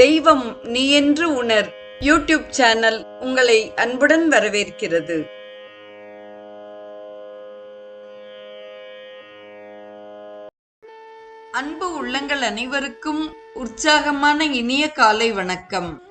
தெய்வம் நீ என்று உணர். யூடியூப் சேனல் உங்களை அன்புடன் வரவேற்கிறது. அன்பு உள்ளங்கள் அனைவருக்கும் உற்சாகமான இனிய காலை வணக்கம்.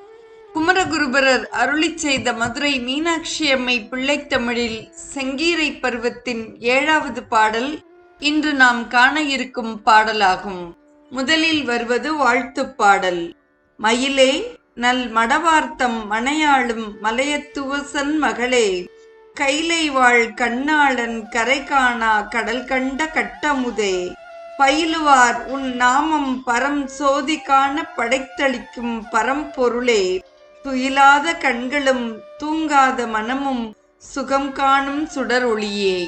குமரகுருபரர் அருளி செய்த மதுரை மீனாட்சி அம்மை பிள்ளைத்தமிழில் செங்கீரை பருவத்தின் ஏழாவது பாடல் இன்று நாம் காண இருக்கும் பாடலாகும். முதலில் வருவது வாழ்த்துப் பாடல். மயிலே நல் மடவார்த்தம் மணையாளும் மலையத்துவசன் மகளே கைலை வாழ் கண்ணாளன் கரை காணா கடல் கண்ட கட்டமுதே. பயிலுவார் உன் நாமம் பரம் சோதி காண படைத்தளிக்கும் பரம்பொருளே துயிலாத கண்களும் தூங்காத மனமும் சுகம் காணும் சுடரொளியே.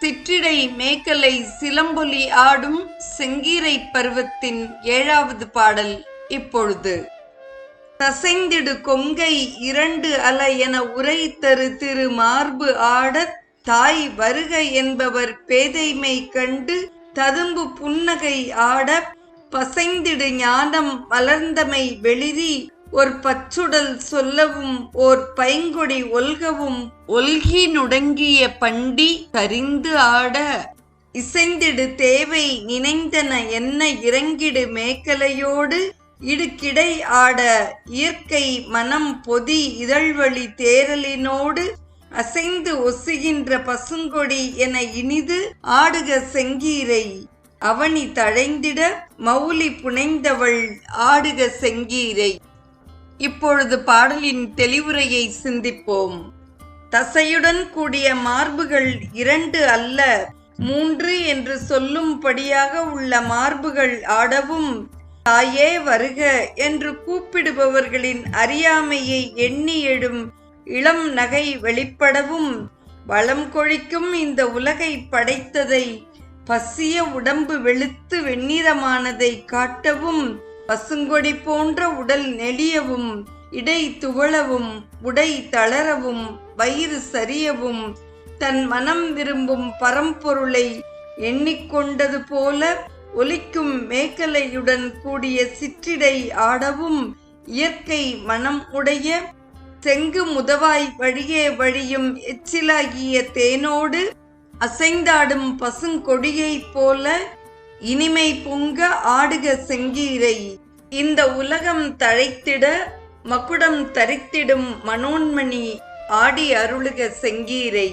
சிற்றிடை மேக்கலை சிலம்பொலி ஆடும் செங்கீரை பருவத்தின் ஏழாவது பாடல். இப்பொழுது. தசைந்திடு கொங்கை இரண்டு அல என உரை தரு திரு மார்பு ஆடத் தாய் வருக என்பவர் பேதைமை கண்டு ததும்பு புன்னகை ஆட பசைந்திடு ஞானம் வளர்ந்தமை வெளிரி ஒரு பச்சுடல் சொல்லவும் ஓர் பைங்கொடி ஒல்கவும் ஒல்கி நுடங்கிய பண்டி கரிந்து ஆட. இசைந்திடு தேவை நினைந்தன என்ன இறங்கிடு மேக்கலையோடு இடுக்கிடை ஆட இயற்கை மனம் பொதி இதழ்வழி தேரலினோடு அசைந்து ஒசுகின்ற பசுங்கொடி என இனிது ஆடுக செங்கீரை. அவனி தழைந்திட மௌலி புனைந்தவள் ஆடுக செங்கீரை. இப்பொழுது பாடலின் தெளிவுரையை சிந்திப்போம். தசையுடன் கூடிய மார்புகள் இரண்டு அல்ல மூன்று என்று சொல்லும்படியாக உள்ள மார்புகள் ஆடவும் தாயே வருக என்று கூப்பிடுபவர்களின் அறியாமையை எண்ணி எழும் இளம் நகை வெளிப்படவும் வளம் கொழிக்கும் இந்த உலகை படைத்ததை பசிய உடம்பு வெளுத்து வெண்ணிறமானதை காட்டவும் பசுங்கொடி போன்ற உடல் நெளியவும் இடை துவளவும் உடை தளரவும் வயிறு சரியவும் தன் மனம் விரும்பும் பரம்பொருளை எண்ணிக்கொண்டது போல ஒலிக்கும் மேக்கலையுடன் கூடிய சிற்றிடை ஆடவும் இயற்கை மனம் உடைய செங்கு முதவாய் வழியே வழியும் எச்சிலாகிய தேனோடு அசைந்தாடும் பசுங்கொடியைப் போல இனிமை பொங்க ஆடுக செங்கீரை. இந்த உலகம் தழைத்திட மகுடம் தரித்திடும் மனோன்மணி ஆடி அருளுக செங்கீரை.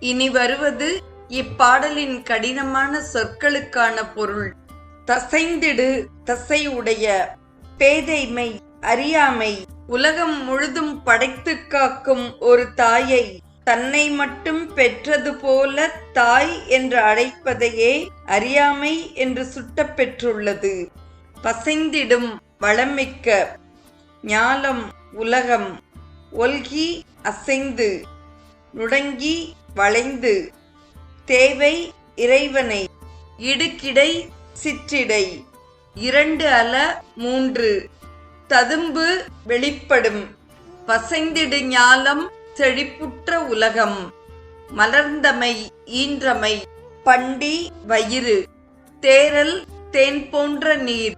இனி வருவது இப்பாடலின் கடினமான சொற்களுக்கான பொருள். தசைந்திடு தசை உடைய பேதைமை அறியாமை உலகம் முழுதும் படைத்து காக்கும் ஒரு தாயை தன்னை மட்டும் பெற்றது போல தாய் என்று அழைப்பதையே அறியாமை என்று சுட்டப் பெற்றுள்ளது. பசைந்திடும் வளமிக்க ஞாலம் உலகம் ஒல்கி அசைந்து நுடங்கி வளைந்து தேவை இறைவனை. இடுக்கிடை சிற்றிடை. இரண்டு அல மூன்று. ததும்பு வெளிப்படும். பசைந்திடு ஞாலம் செழிப்புற்ற உலகம். மலர்ந்தமை ஈன்றமை. பண்டி வயிறு. தேரல் தேன் போன்ற நீர்.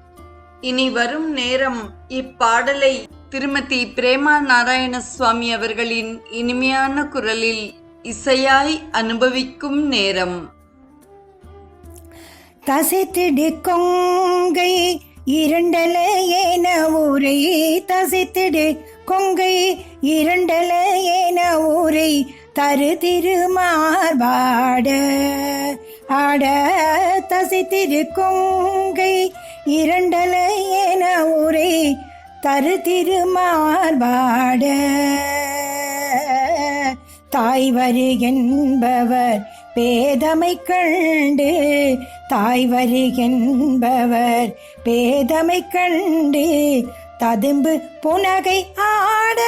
இனி வரும் நேரம் இப்பாடலை திருமதி பிரேமா நாராயண சுவாமி அவர்களின் இனிமையான குரலில் இசையாய் அனுபவிக்கும் நேரம். தசைத்திடு கொங்கை இரண்டல ஏன ஊரை தசைத்திடு கொங்கை இரண்டல ஏன ஊரை தரு திருமார்பாட ஆட தசைத்திடு கொங்கை இரண்டல ஏன ஊரை தரு திருமார்பாட தாய் வருகின்பவர் பேதமை கண்டு. தாய் வருகின்பவர் பேதமை கண்டு. ததும்பு புனகை ஆட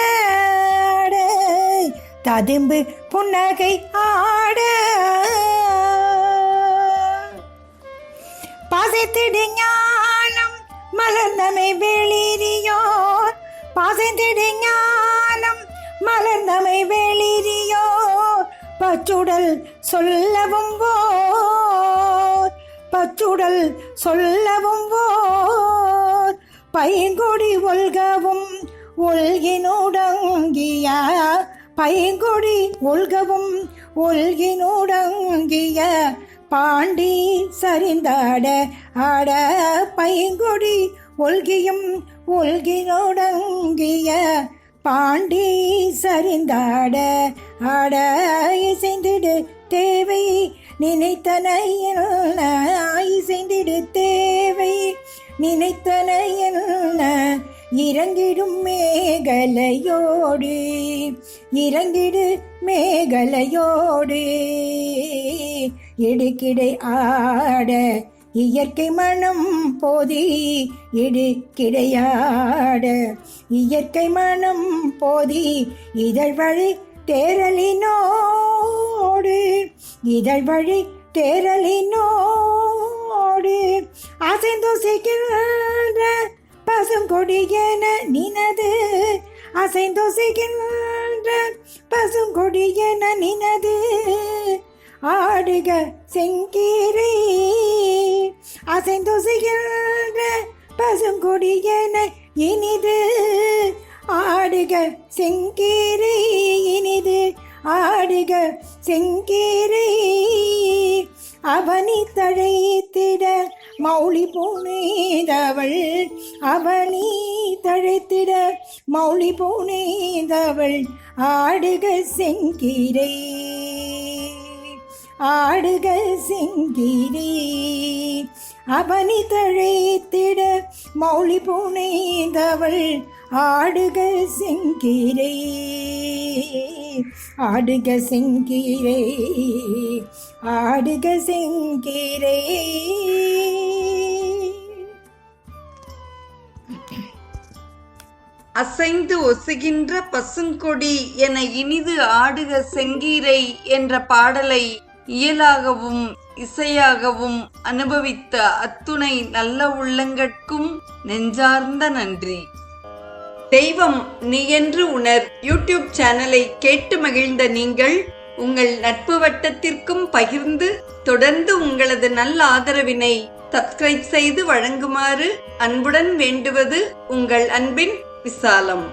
ததும்பு புன்னகை ஆட. பாசத்திடு ஞானம் மலர்ந்தமை வெளிரியோர் பாசத்திடு ஞானம் மலர்ந்தமை வெளிரியோர் பச்சுடல் சொல்லவும் ஓர் பச்சுடல் சொல்லவும் ஓர் பைங்கொடி ஒல்கவும் ஒல்கினுடங்கிய? பைங்கொடி ஒல்கவும் ஒல்கினுடங்கிய? பாண்டி சரிந்தாட ஆட பைங்கொடி ஒல்கியும் ஒல்கினுடங்கிய? பாண்டி சரிந்தாட ஆட இசைந்திடு தேவை. நினைத்தன இசைந்திடு தேவை. நினைத்தன இறங்கிடும் மேகலையோடு இறங்கிடு மேகலையோடு. இடுக்கிடை ஆட இயற்கை மனம் போதி இடு கிடையாட. இயற்கை மனம் போதி இதழ் வழி தேரலினோடு இதழ் வழி தேரலினோடு அசைந்தோசிக்கின்ற பசுங்கொடியென நினது. அசைந்தோசிக்கின்ற பசுங்கொடியென நினது. ஆடுக செங்கீரை அசைந்தோசிக்கின்ற பசுங்கொடியனை இனிது. ஆடுக செங்கீரை இனிது. ஆடுக செங்கீரை அவனி தழைத்திட மௌலி பூனைந்தவள் அவனி தழைத்திட மௌலி பூனைந்தவள் ஆடுக செங்கீரை. ஆடுக செங்கீரை அவனி தழைத்திட மௌலி புனைந்தவள் ஆடுக செங்கீரை ஆடுக செங்கீரை ஆடுக செங்கீரை அசைந்து ஒசுகின்ற பசுங்கொடி என இனிது ஆடுக செங்கீரை என்ற பாடலை இயலாகவும் இசையாகவும் அனுபவித்த அத்துணை நல்ல உள்ளங்கட்கும் நெஞ்சார்ந்த நன்றி. தெய்வம் நீ என்று உணர். யூடியூப் சேனலை கேட்டு மகிழ்ந்த நீங்கள் உங்கள் நட்பு வட்டத்திற்கும் பகிர்ந்து தொடர்ந்து உங்களது நல்ல ஆதரவினை சப்ஸ்கிரைப் செய்து வழங்குமாறு அன்புடன் வேண்டுவது உங்கள் அன்பின் விசாலம்.